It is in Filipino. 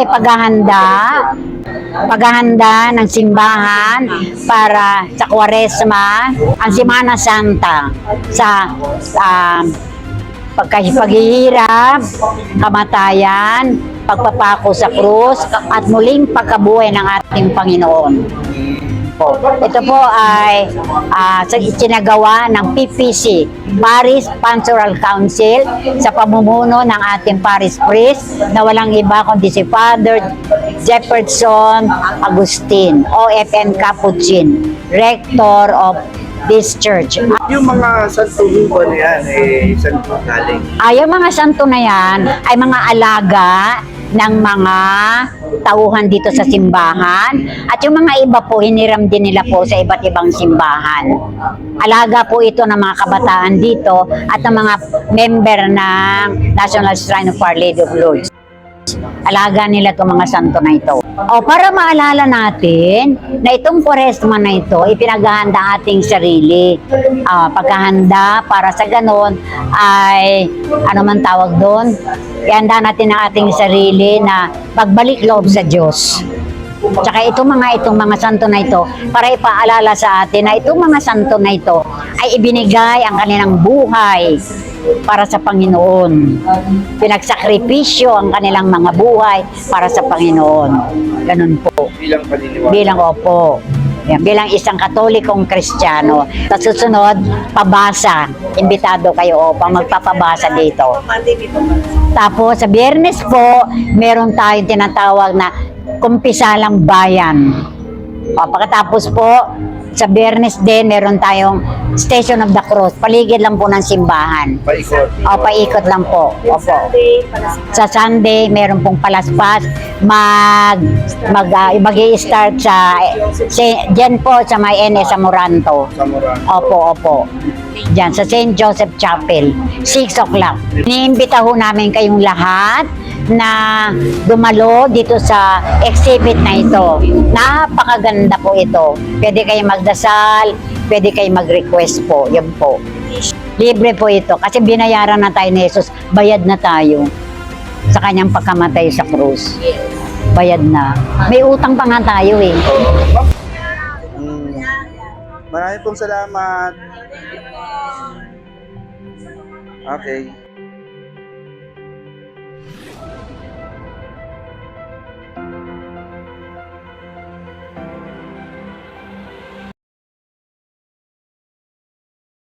ay paghahanda, paghahanda ng simbahan para sa Kwaresma, ang Semana Santa sa um, pagka- paghihirap, kamatayan, pagpapako sa krus, at muling pagkabuhay ng ating Panginoon. Ito po ay ah, sa itinagawa ng PPC, Paris Pastoral Council, sa pamumuno ng ating Paris Priest na walang iba kundi si Father Jefferson Agustin, OFM Capuchin, Rector of this church. Yung mga santuhin ba na yan, eh, saan galing? Ay, ang mga santo na yan ay mga alaga ng mga tauhan dito sa simbahan at yung mga iba po hiniram din nila po sa iba't ibang simbahan. Alaga po ito ng mga kabataan dito at ng mga member ng National Shrine of Our Lady of Lourdes. Alaga nila itong mga santo na ito. O para maalala natin na itong kwaresma na ito, ipinaghahanda ating sarili. Ah, pagkahanda para sa ganon ay, ano man tawag doon, ihanda natin ang ating sarili na pagbalik loob sa Diyos. Tsaka itong mga itong mga santo na ito para ipaalala sa atin na itong mga santo na ito ay ibinigay ang kanilang buhay para sa Panginoon. Pinagsakripisyo ang kanilang mga buhay para sa Panginoon. Ganun po. Bilang paniniwala. Bilang opo. Yan, bilang isang katolikong kristyano. Sa susunod, pabasa. Imbitado kayo opo, magpapabasa dito. Tapos sa biyernes po, meron tayong tinatawag na kumpisalang bayan. O, pagkatapos po, sa biyernes din, meron tayong Station of the Cross. Paligid lang po ng simbahan. Paikot. O, paikot lang po. Opo. Sa Sunday, meron pong palaspas. Mag, mag, uh, start sa, sa, dyan po sa may NS sa Moranto. Sa Moran. Opo, opo. Diyan, sa St. Joseph Chapel. 6 o'clock. Iniimbita ho namin kayong lahat na dumalo dito sa exhibit na ito. Napakaganda po ito. Pwede kayo magdasal, pwede kayo mag-request po. Yan po. Libre po ito kasi binayaran na tayo ni Jesus. Bayad na tayo sa kanyang pagkamatay sa krus. Bayad na. May utang pa nga tayo eh. Mm. Maraming pong salamat. Okay.